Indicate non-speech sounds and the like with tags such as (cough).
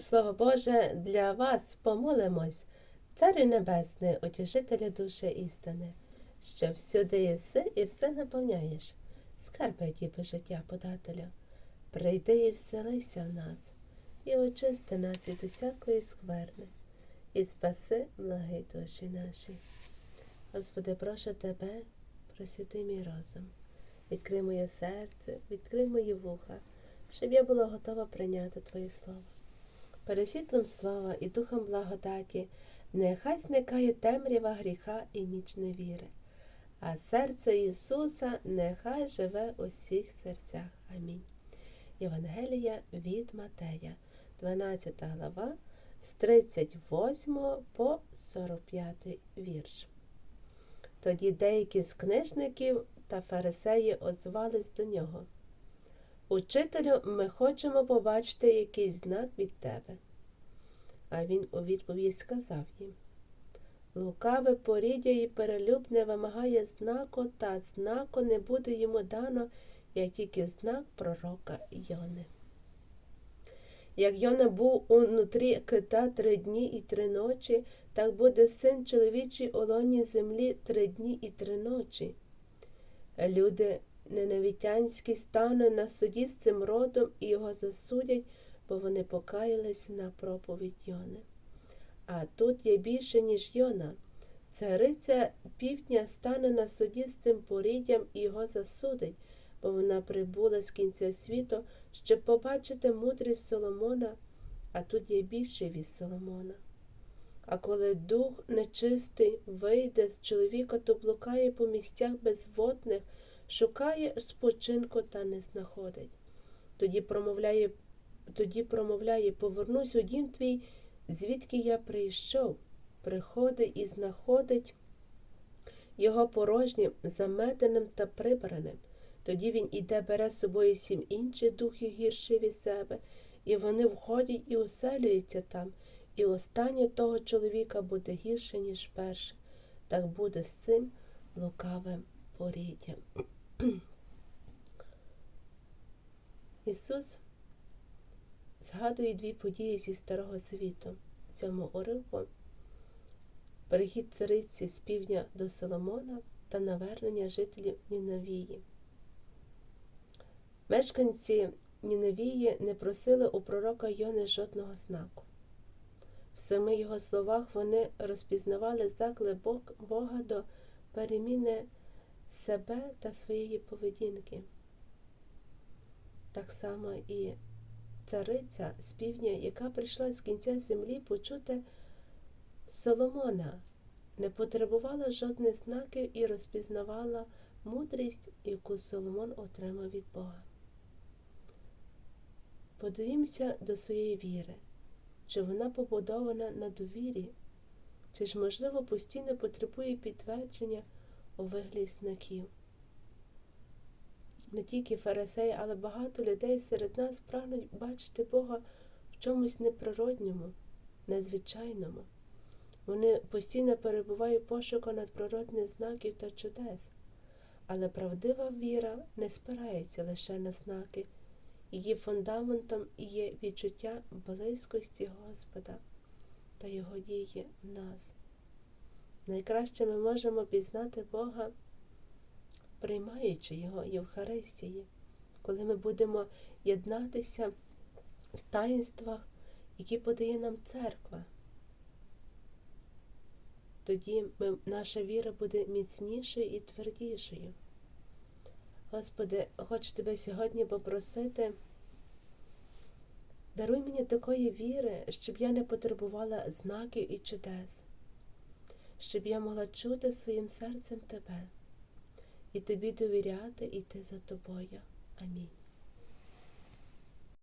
Слово Боже, для вас помолимось, Царю Небесний, утішителя душі істини, що всюди єси і все наповняєш, скарби діби життя подателя. Прийди і вселися в нас, і очисти нас від усякої скверни, і спаси благи душі наші. Господи, прошу Тебе, просвіти мій розум, відкрий моє серце, відкрий мої вуха, щоб я була готова прийняти Твоє Слово. Пересвітлом слова і духом благодаті, нехай зникає темрява гріха і ніч невіри, а серце Ісуса нехай живе у всіх серцях. Амінь. Євангелія від Матея, 12 глава, з 38 по 45 вірш. Тоді деякі з книжників та фарисеї озвались до нього. Учителю, ми хочемо побачити якийсь знак від тебе. А він у відповідь сказав їм Лукаве поріддя і перелюбне вимагає знаку, та знаку не буде йому дано, як тільки знак пророка Йони. Як Йона був унутрі кита три дні і три ночі, так буде син чоловічий у лоні землі три дні і три ночі. Люди ненавітянські стануть на суді з цим родом і його засудять, бо вони покаялись на проповідь Йони. А тут є більше, ніж Йона. Цариця півдня стане на суді з цим поріддям і його засудить, бо вона прибула з кінця світу, щоб побачити мудрість Соломона, а тут є більше від Соломона. А коли дух нечистий вийде з чоловіка, то блукає по місцях безводних, шукає спочинку та не знаходить. Тоді промовляє, тоді промовляє повернусь у дім твій, звідки я прийшов, приходить і знаходить його порожнім, заметеним та прибраним. Тоді він іде, бере з собою сім інших духів гірші від себе, і вони входять і оселюються там, і останнє того чоловіка буде гірше, ніж перше. Так буде з цим лукавим поріддям. (clears throat) Ісус згадує дві події зі Старого Завіту. В цьому уривку перехід цариці з півдня до Соломона та навернення жителів Нінавії. Мешканці Нінавії не просили у пророка Йони жодного знаку. В самих його словах вони розпізнавали заклик Бога до переміни себе та своєї поведінки. Так само і цариця з півдня, яка прийшла з кінця землі почути Соломона, не потребувала жодних знаків і розпізнавала мудрість, яку Соломон отримав від Бога. Подивімося до своєї віри, чи вона побудована на довірі, чи ж, можливо, постійно потребує підтвердження у вигляді знаків. Не тільки фарисеї, але багато людей серед нас прагнуть бачити Бога в чомусь неприродньому, незвичайному. Вони постійно перебувають пошуку надприродних знаків та чудес, але правдива віра не спирається лише на знаки. Її фундаментом є відчуття близькості Господа та Його дії в нас. Найкраще ми можемо пізнати Бога, приймаючи Його Євхаристії, коли ми будемо єднатися в таїнствах, які подає нам церква. Тоді ми, наша віра буде міцнішою і твердішою. Господи, хочу тебе сьогодні попросити, даруй мені такої віри, щоб я не потребувала знаків і чудес, щоб я могла чути своїм серцем Тебе і тобі довіряти йти за тобою. Амінь.